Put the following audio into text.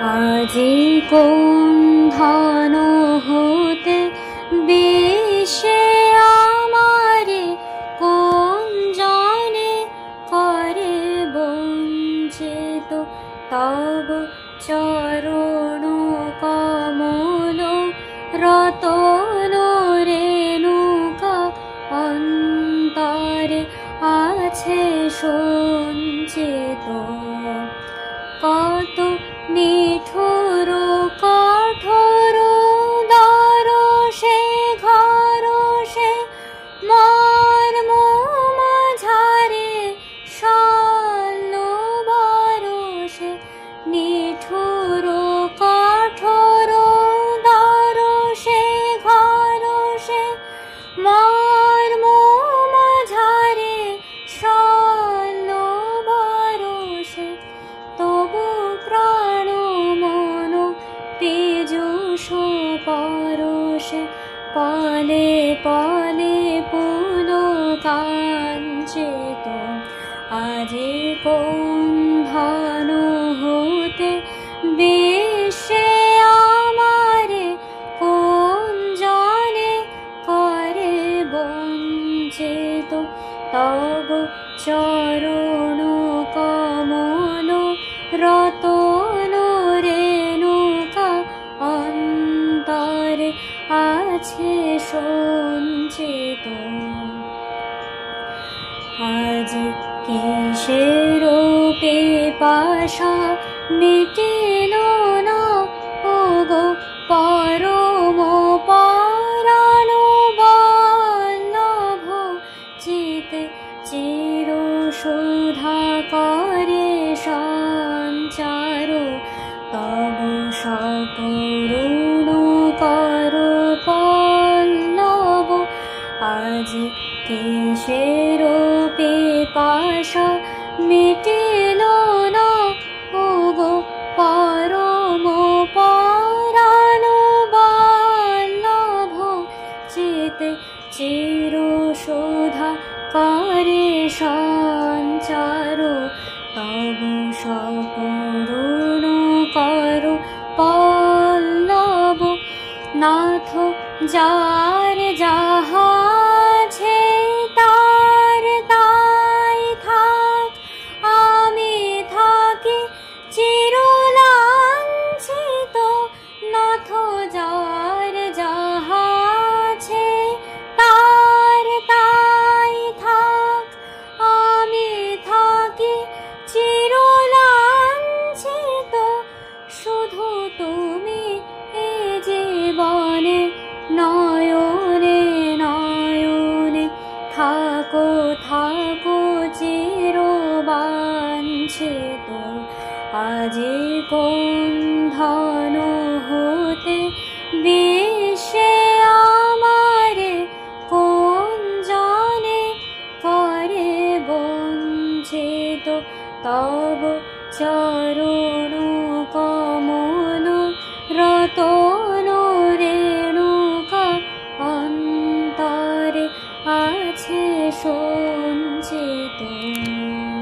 আজি কোন ধন হতে বেশে আমারে কোন জানে করে বঞ্চিত? তব চরণ কমল রতন মর্ম মাঝারে পুলো বরসে তবু প্রাণ পলে পলে পুল তব চরণ কমল, রতন রেণুকা অন্তরে আছে সঞ্চিত। আজ কিসের পাশা মিটিল না? ও গো পরম আজ কিসের পাশা মিটিল না ও গো পরম পরাণু বল্লভ চিতে চির শোধা করে সঞ্চার, তব সপূর্ণ কর পল্লব। নাথ যার যাহাছে তুমি এ জীবনে নয়নে নয়নে থাকো থাকো চিরবাঞ্ছিত আজি কোন ধন হতে বিশ্বে আমারে, কোন জনে করে বঞ্চিত? তব চরণ 此生几动